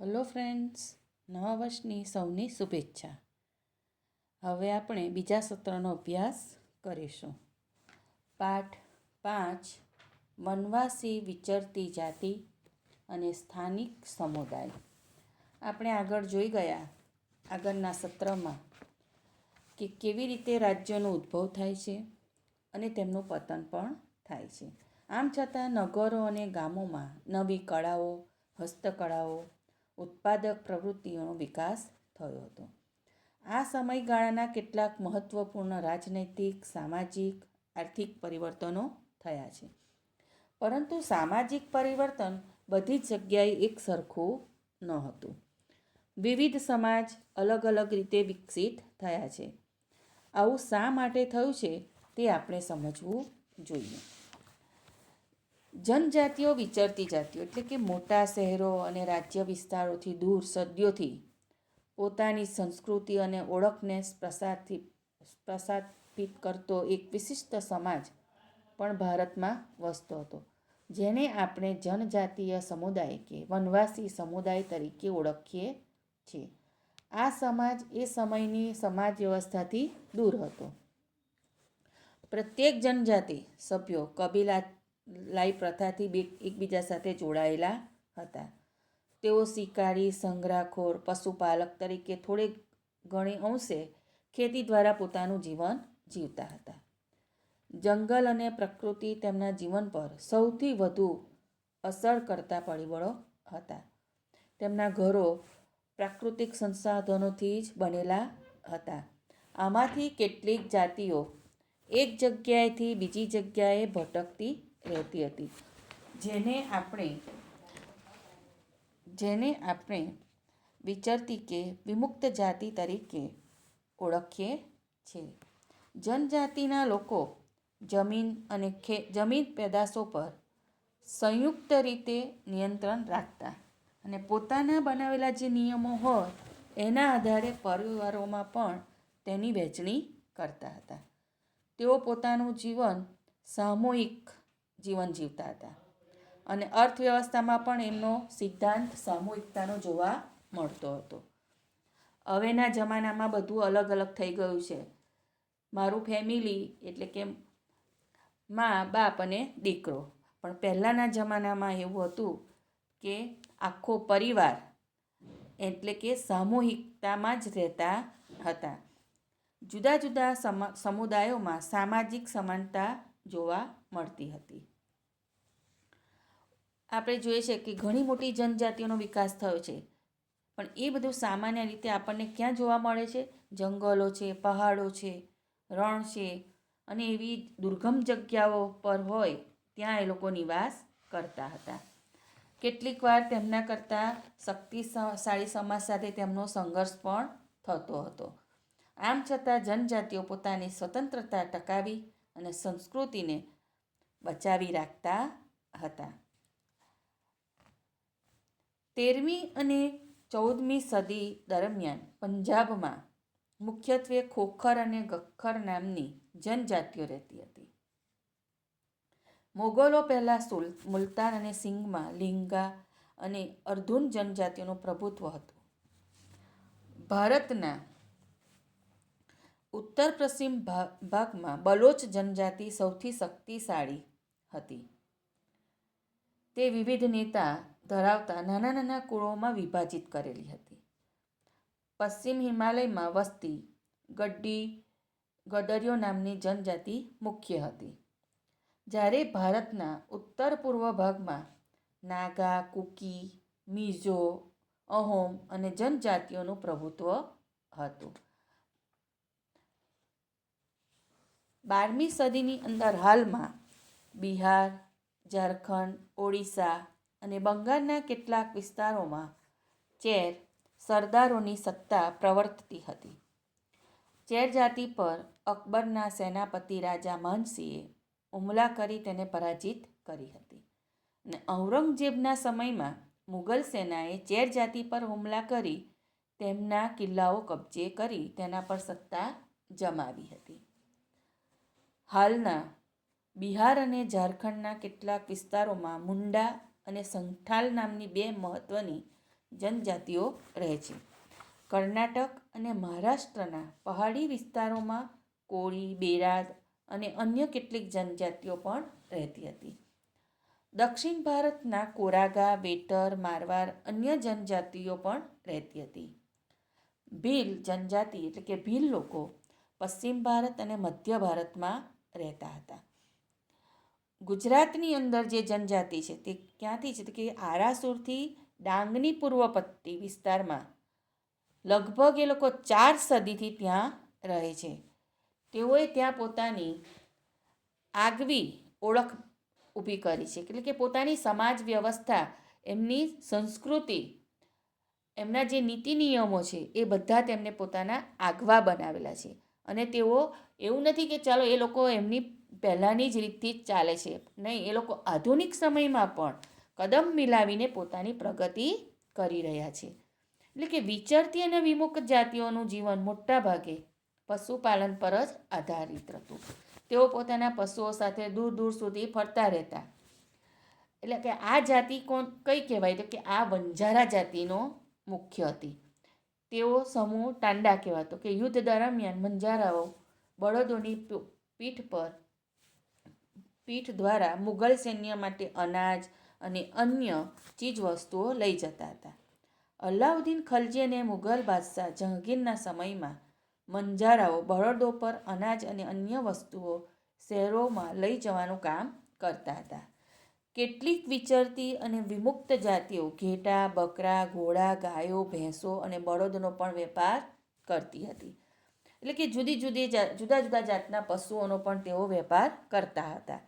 Hello friends, નવા વર્ષની સૌની શુભેચ્છા. હવે આપણે બીજા સત્રનો અભ્યાસ કરીશું. પાઠ પાંચ, વનવાસી વિચરતી જાતિ અને સ્થાનિક સમુદાય. આપણે આગળ જોઈ ગયા આગળના સત્રમાં કે કેવી રીતે રાજ્યોનો ઉદ્ભવ થાય છે અને તેમનું પતન પણ થાય છે. આમ છતાં નગરો અને ગામોમાં નવી કળાઓ, હસ્તકળાઓ ઉત્પાદક પ્રવૃત્તિઓનો વિકાસ થયો હતો. આ સમયગાળાના કેટલાક મહત્ત્વપૂર્ણ રાજનૈતિક, સામાજિક, આર્થિક પરિવર્તનો થયા છે. પરંતુ સામાજિક પરિવર્તન બધી જ જગ્યાએ એક સરખું ન હતું. વિવિધ સમાજ અલગ અલગ રીતે વિકસિત થયા છે. આવું શા માટે થયું છે તે આપણે સમજવું જોઈએ. જનજાતિઓ વિચરતી જાતિઓ, એટલે કે મોટા શહેરો અને રાજ્ય વિસ્તારોથી દૂર સદીઓથી પોતાની સંસ્કૃતિ અને ઓળખને પ્રસારથી, પ્રસારિત કરતો એક વિશિષ્ટ સમાજ પણ ભારતમાં વસતો હતો, જેને આપણે જનજાતીય સમુદાય કે વનવાસી સમુદાય તરીકે ઓળખીએ છીએ. આ સમાજ એ સમયની સમાજ વ્યવસ્થાથી દૂર હતો. પ્રત્યેક જનજાતિ સભ્યો કબીલા લાઈ પ્રથાથી બે એકબીજા સાથે જોડાયેલા હતા. તેઓ શિકારી, સંગ્રહખોર, પશુપાલક તરીકે થોડે ઘણી અંશે ખેતી દ્વારા પોતાનું જીવન જીવતા હતા. જંગલ અને પ્રકૃતિ તેમના જીવન પર સૌથી વધુ અસર કરતા પરિબળો હતા. તેમના ઘરો પ્રાકૃતિક સંસાધનોથી જ બનેલા હતા. આમાંથી કેટલીક જાતિઓ એક જગ્યાએથી બીજી જગ્યાએ ભટકતી રહેતી હતી. જેને આપણે જેને આપણે વિચરતી કે વિમુક્ત જાતિ તરીકે ઓળખીએ છીએ. જનજાતિના લોકો જમીન અને ખે, જમીન પેદાશો પર સંયુક્ત રીતે નિયંત્રણ રાખતા અને પોતાના બનાવેલા જે નિયમો હોય, એના આધારે પરિવારોમાં પણ તેની વહેંચણી કરતા હતા. તેઓ પોતાનું જીવન સામૂહિક જીવન જીવતા હતા. અને અર્થવ્યવસ્થામાં પણ એમનો સિદ્ધાંત સામૂહિકતાનો જોવા મળતો હતો. હવેના જમાનામાં બધું અલગ અલગ થઈ ગયું છે. મારું ફેમિલી એટલે કે મા, બાપ અને દીકરો. પણ પહેલાંના જમાનામાં એવું હતું કે આખો પરિવાર એટલે કે સામૂહિકતામાં જ રહેતા હતા. જુદા જુદા સમુદાયોમાં સામાજિક સમાનતા જોવા મળતી હતી. આપણે જોઈએ છે કે ઘણી મોટી જનજાતિઓનો વિકાસ થયો છે, પણ એ બધું સામાન્ય રીતે આપણને ક્યાં જોવા મળે છે? જંગલો છે, પહાડો છે, રણ છે અને એવી દુર્ગમ જગ્યાઓ પર હોય ત્યાં એ લોકો નિવાસ કરતા હતા. કેટલીક વાર તેમના કરતાં શક્તિશાળી સમાજ સાથે તેમનો સંઘર્ષ પણ થતો હતો. આમ છતાં જનજાતિઓ પોતાની સ્વતંત્રતા ટકાવી અને સંસ્કૃતિને બચાવી રાખતા હતા. તેરમી અને ચૌદમી સદી દરમિયાન પંજાબમાં મુખ્યત્વે ખોખર અને ગખ્ખર નામની જનજાતિઓ રહેતી હતી. મોગલો પહેલાં સુલ, મુલતાન અને સિંઘમાં લિંગા અને અર્ધુન જનજાતિઓનું પ્રભુત્વ હતું. ભારતના ઉત્તર પશ્ચિમ ભાગમાં બલોચ જનજાતિ સૌથી શક્તિશાળી હતી. તે વિવિધ નેતા ધરાવતા નાના નાના કુળોમાં વિભાજિત કરેલી હતી. પશ્ચિમ હિમાલયમાં વસતી ગડ્ડી ગડરિયો નામની જનજાતિ મુખ્ય હતી. જ્યારે ભારતના ઉત્તર પૂર્વ ભાગમાં નાગા, કુકી, મિઝો, અહોમ અને જનજાતિઓનું પ્રભુત્વ હતું. બારમી સદીની અંદર હાલમાં બિહાર, ઝારખંડ, ઓડિશા અને બંગાળના કેટલાક વિસ્તારોમાં ચેર સરદારોની સત્તા પ્રવર્તતી હતી. ચેર જાતિ પર અકબરના સેનાપતિ રાજા માનસિંહે હુમલા કરી તેને પરાજિત કરી હતી અને ઔરંગઝેબના સમયમાં મુગલ સેનાએ ચેર જાતિ પર હુમલા કરી તેમના કિલ્લાઓ કબજે કરી તેના પર સત્તા જમાવી હતી. હાલના બિહાર અને ઝારખંડના કેટલાક વિસ્તારોમાં મુંડા અને સંથાલ નામની બે મહત્ત્વની જનજાતિઓ રહે છે. કર્ણાટક અને મહારાષ્ટ્રના પહાડી વિસ્તારોમાં કોળી બેરાદ અને અન્ય કેટલીક જનજાતિઓ પણ રહેતી હતી. દક્ષિણ ભારતના કોરાગા વેટર મારવાર અન્ય જનજાતિઓ પણ રહેતી હતી. ભીલ જનજાતિ એટલે કે ભીલ લોકો પશ્ચિમ ભારત અને મધ્ય ભારતમાં રહેતા હતા. ગુજરાતની અંદર જે જનજાતિ છે તે ક્યાંથી છે? તો કે આરાસુરથી ડાંગની પૂર્વ પટ્ટી વિસ્તારમાં લગભગ એ લોકો ચાર સદીથી ત્યાં રહે છે. તેઓએ ત્યાં પોતાની આગવી ઓળખ ઊભી કરી છે. એટલે કે પોતાની સમાજ વ્યવસ્થા, એમની સંસ્કૃતિ, એમના જે નીતિ નિયમો છે એ બધા તેમને પોતાના આગવા બનાવેલા છે. અને તેઓ એવું નથી કે ચાલો એ લોકો એમની પહેલાંની જ રીતથી જ ચાલે છે. નહીં, એ લોકો આધુનિક સમયમાં પણ કદમ મિલાવીને પોતાની પ્રગતિ કરી રહ્યા છે. એટલે કે વિચરતી અને વિમુખ જાતિઓનું જીવન મોટા ભાગે પશુપાલન પર જ આધારિત હતું. તેઓ પોતાના પશુઓ સાથે દૂર દૂર સુધી ફરતા રહેતા. એટલે કે આ જાતિ કોણ, કઈ કહેવાય તો કે આ વંજારા જાતિનો મુખ્ય હતી. તેઓ સમૂહ ટાંડા કહેવાતો કે યુદ્ધ દરમિયાન મંજારાઓ બળદોની પીઠ પર, પીઠ દ્વારા મુઘલ સૈન્ય માટે અનાજ અને અન્ય ચીજવસ્તુઓ લઈ જતા હતા. અલાઉદ્દીન ખલજી અને મુઘલ બાદશાહ જહાંગીરના સમયમાં મંજારાઓ બળદો પર અનાજ અને અન્ય વસ્તુઓ શહેરોમાં લઈ જવાનું કામ કરતા હતા. કેટલીક વિચરતી અને વિમુક્ત જાતિઓ ઘેટા, બકરા, ઘોડા, ગાયો, ભેંસો અને બળદનો પણ વેપાર કરતી હતી. એટલે કે જુદી જુદી જુદા જુદા જાતના પશુઓનો પણ તેઓ વેપાર કરતા હતા.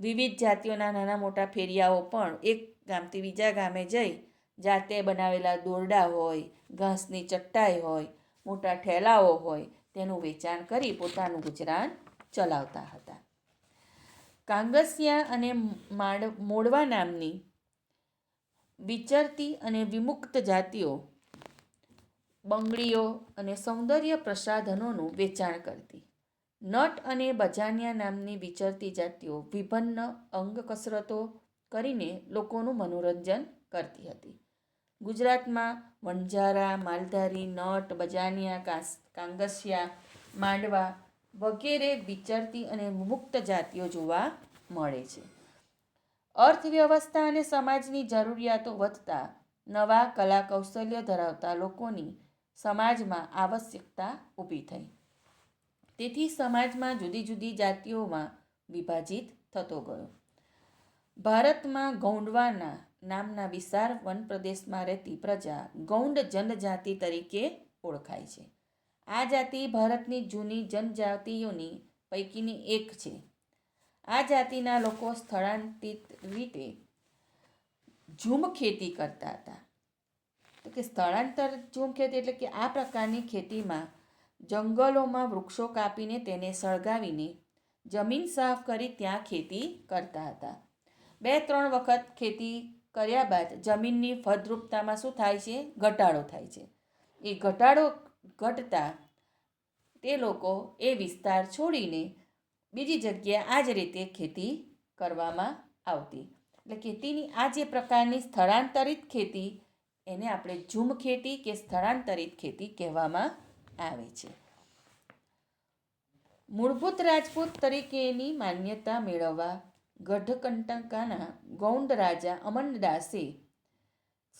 વિવિધ જાતિઓના નાના મોટા ફેરિયાઓ પણ એક ગામથી બીજા ગામે જઈ જાતે બનાવેલા દોરડા હોય, ઘાસની ચટ્ટાઈ હોય, મોટા ઠેલાઓ હોય તેનું વેચાણ કરી પોતાનું ગુજરાન ચલાવતા હતા. કાંગસિયા અને માડ, મોડવા નામની વિચરતી અને વિમુક્ત જાતિઓ, બંગડીઓ અને સૌંદર્ય પ્રસાધનોનું વેચાણ કરતી. નટ અને બજાનિયા નામની વિચરતી જાતિઓ વિભિન્ન અંગ કસરતો કરીને લોકોનું મનોરંજન કરતી હતી. ગુજરાતમાં વણઝારા, માલધારી, નટ, બજાનિયા કાંગસિયા, માંડવા વગેરે વિચરતી અને મુક્ત જાતિઓ જોવા મળે છે. અર્થવ્યવસ્થા અને સમાજની જરૂરિયાતો વધતા નવા કલા કૌશલ્ય ધરાવતા લોકોની સમાજમાં આવશ્યકતા ઊભી થઈ. તેથી સમાજમાં જુદી જુદી જાતિઓમાં વિભાજિત થતો ગયો. ભારતમાં ગૌંડવાના નામના વિશાળ વન પ્રદેશમાં રહેતી પ્રજા ગૌંડ જનજાતિ તરીકે ઓળખાય છે. આ જાતિ ભારતની જૂની જનજાતિઓની પૈકીની એક છે. આ જાતિના લોકો સ્થળાંતરિત રીતે ઝૂમ ખેતી કરતા હતા. તો કે સ્થળાંતર ઝૂમ ખેતી એટલે કે આ પ્રકારની ખેતીમાં જંગલોમાં વૃક્ષો કાપીને તેને સળગાવીને જમીન સાફ કરી ત્યાં ખેતી કરતા હતા. બે ત્રણ વખત ખેતી કર્યા બાદ જમીનની ફળદ્રુપતામાં શું થાય છે? ઘટાડો થાય છે. એ ઘટાડો ઘટતા તે લોકો એ વિસ્તાર છોડીને બીજી જગ્યાએ આ જ રીતે ખેતી કરવામાં આવતી. એટલે ખેતીની આ જે પ્રકારની સ્થળાંતરિત ખેતી એને આપણે ઝૂમ ખેતી કે સ્થળાંતરિત ખેતી કહેવામાં આવે છે. મૂળભૂત રાજપૂત તરીકેની માન્યતા મેળવવા ગઢકંટકાના ગૌંડ રાજા અમનદાસે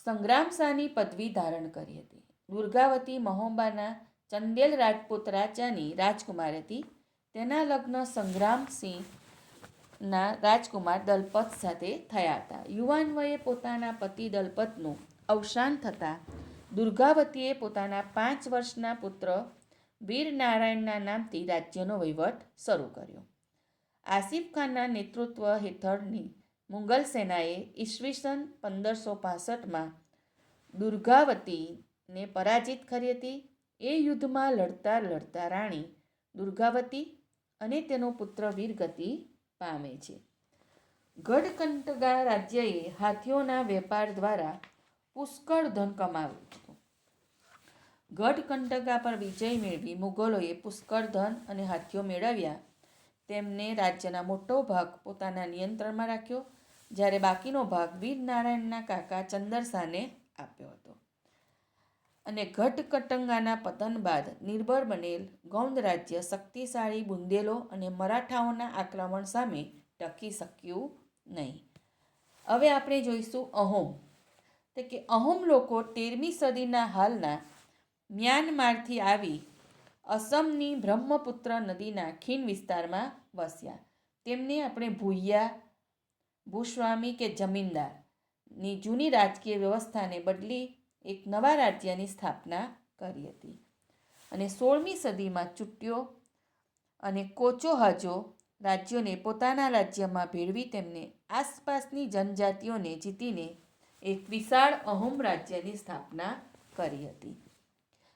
સંગ્રામશાની પદવી ધારણ કરી હતી. દુર્ગાવતી મહોંબાના ચંદેલ રાજપૂત રાજાની રાજકુમાર હતી. તેના લગ્ન સંગ્રામસિંહના રાજકુમાર દલપત સાથે થયા હતા. યુવાન વયે પોતાના પતિ દલપતનું અવસાન થતાં દુર્ગાવતીએ પોતાના પાંચ વર્ષના પુત્ર વીર નારાયણના નામથી રાજ્યનો વહીવટ શરૂ કર્યો. આસિફ ખાનના નેતૃત્વ હેઠળની મુગલ સેનાએ ઈસવીસન પંદરસો પાસઠમાં દુર્ગાવતીને પરાજિત કરી હતી. એ યુદ્ધમાં લડતા લડતા રાણી દુર્ગાવતી અને તેનો પુત્ર વીરગતિ પામે છે. ગઢકંટગા રાજ્યએ હાથીઓના વેપાર દ્વારા પુષ્કળ ધન કમાવ્યું હતું. ગઢકંટગા પર વિજય મેળવી મુગલોએ પુષ્કળ ધન અને હાથીઓ મેળવ્યા. તેમને રાજ્યના મોટો ભાગ પોતાના નિયંત્રણમાં રાખ્યો, જ્યારે બાકીનો ભાગ વીરનારાયણના કાકા ચંદરસાને આપ્યો હતો. અને ઘટકટંગાના પતન બાદ નિર્ભર બનેલ ગૌંડ રાજ્ય શક્તિશાળી બુંદેલો અને મરાઠાઓના આક્રમણ સામે ટકી શક્યું નહીં. હવે આપણે જોઈશું અહોમ. તો કે અહોમ લોકો તેરમી સદીના હાલના મ્યાનમારથી આવી અસમની બ્રહ્મપુત્ર નદીના ખીણ વિસ્તારમાં વસ્યા. તેમને આપણે ભૂયા ભૂસ્વામી કે જમીનદારની જૂની રાજકીય વ્યવસ્થાને બદલી એક નવા રાજ્યની સ્થાપના કરી હતી. અને સોળમી સદીમાં ચૂંટ્યો અને કોચોહાજો રાજ્યોને પોતાના રાજ્યમાં ભેળવી તેમને આસપાસની જનજાતિઓને જીતીને એક વિશાળ અહોમ રાજ્યની સ્થાપના કરી હતી.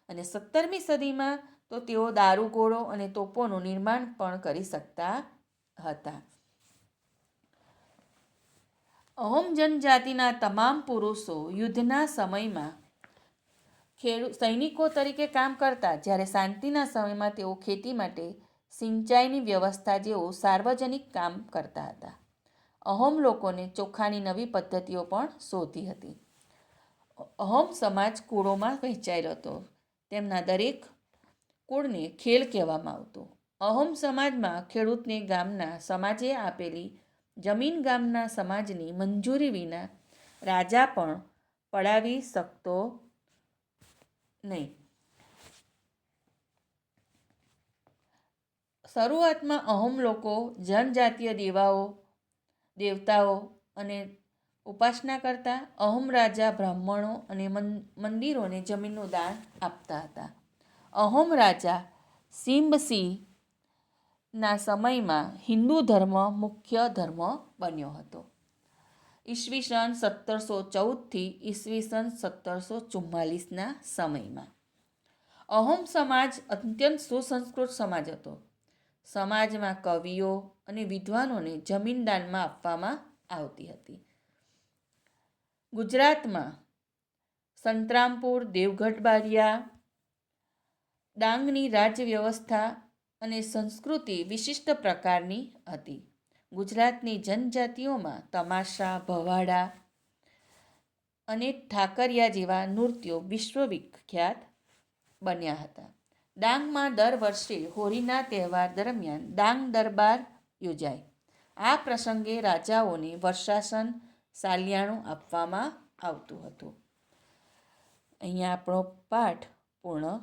અને સત્તરમી સદીમાં તો તેઓ દારૂગોળો અને તોપોનું નિર્માણ પણ કરી શકતા હતા. અહોમ જનજાતિના તમામ પુરુષો યુદ્ધના સમયમાં ખેડૂ, સૈનિકો તરીકે કામ કરતા, જ્યારે શાંતિના સમયમાં તેઓ ખેતી માટે સિંચાઈની વ્યવસ્થા જેવો સાર્વજનિક કામ કરતા હતા. અહોમ લોકોને ચોખાની નવી પદ્ધતિઓ પણ શોધી હતી. અહોમ સમાજ કુળોમાં વહેંચાયેલો હતો તેમના દરેક કુળને ખેલ કહેવામાં આવતું. અહોમ સમાજમાં ખેડૂતને ગામના સમાજે આપેલી જમીન ગામના સમાજની મંજૂરી વિના રાજા પણ પડાવી શકતો નહીં. શરૂઆતમાં અહોમ લોકો, જનજાતીય દેવાઓ, દેવતાઓ અને ઉપાસના કરતા અહોમ રાજા બ્રાહ્મણો અને મંદિરોને જમીનનું દાન આપતા હતા. અહોમ રાજા સિંબસી ના સમયમાં હિન્દુ ધર્મ મુખ્ય ધર્મ બન્યો હતો. ઈસવીસન સત્તરસો ચૌદથી ઈસવીસન સત્તરસો ચુમ્માલીસના સમયમાં. અહોમ સમાજ અત્યંત સુસંસ્કૃત સમાજ હતો. સમાજમાં કવિઓ અને વિદ્વાનોને જમીનદાનમાં આપવામાં આવતી હતી. ગુજરાતમાં સંતરામપુર, દેવગઢ બારિયા, ડાંગની રાજ્ય વ્યવસ્થા અને સંસ્કૃતિ વિશિષ્ટ પ્રકારની હતી. ગુજરાતની જનજાતિઓમાં તમાશા, ભવાડા અને ઠાકરિયા જેવા નૃત્યો વિશ્વવિખ્યાત બન્યા હતા. ડાંગમાં દર વર્ષે હોળીના તહેવાર દરમિયાન ડાંગ દરબાર યોજાય. આ પ્રસંગે રાજાઓને વર્ષાસન સાલિયાણું આપવામાં આવતું હતું. અહીંયા આપણો પાઠ પૂર્ણ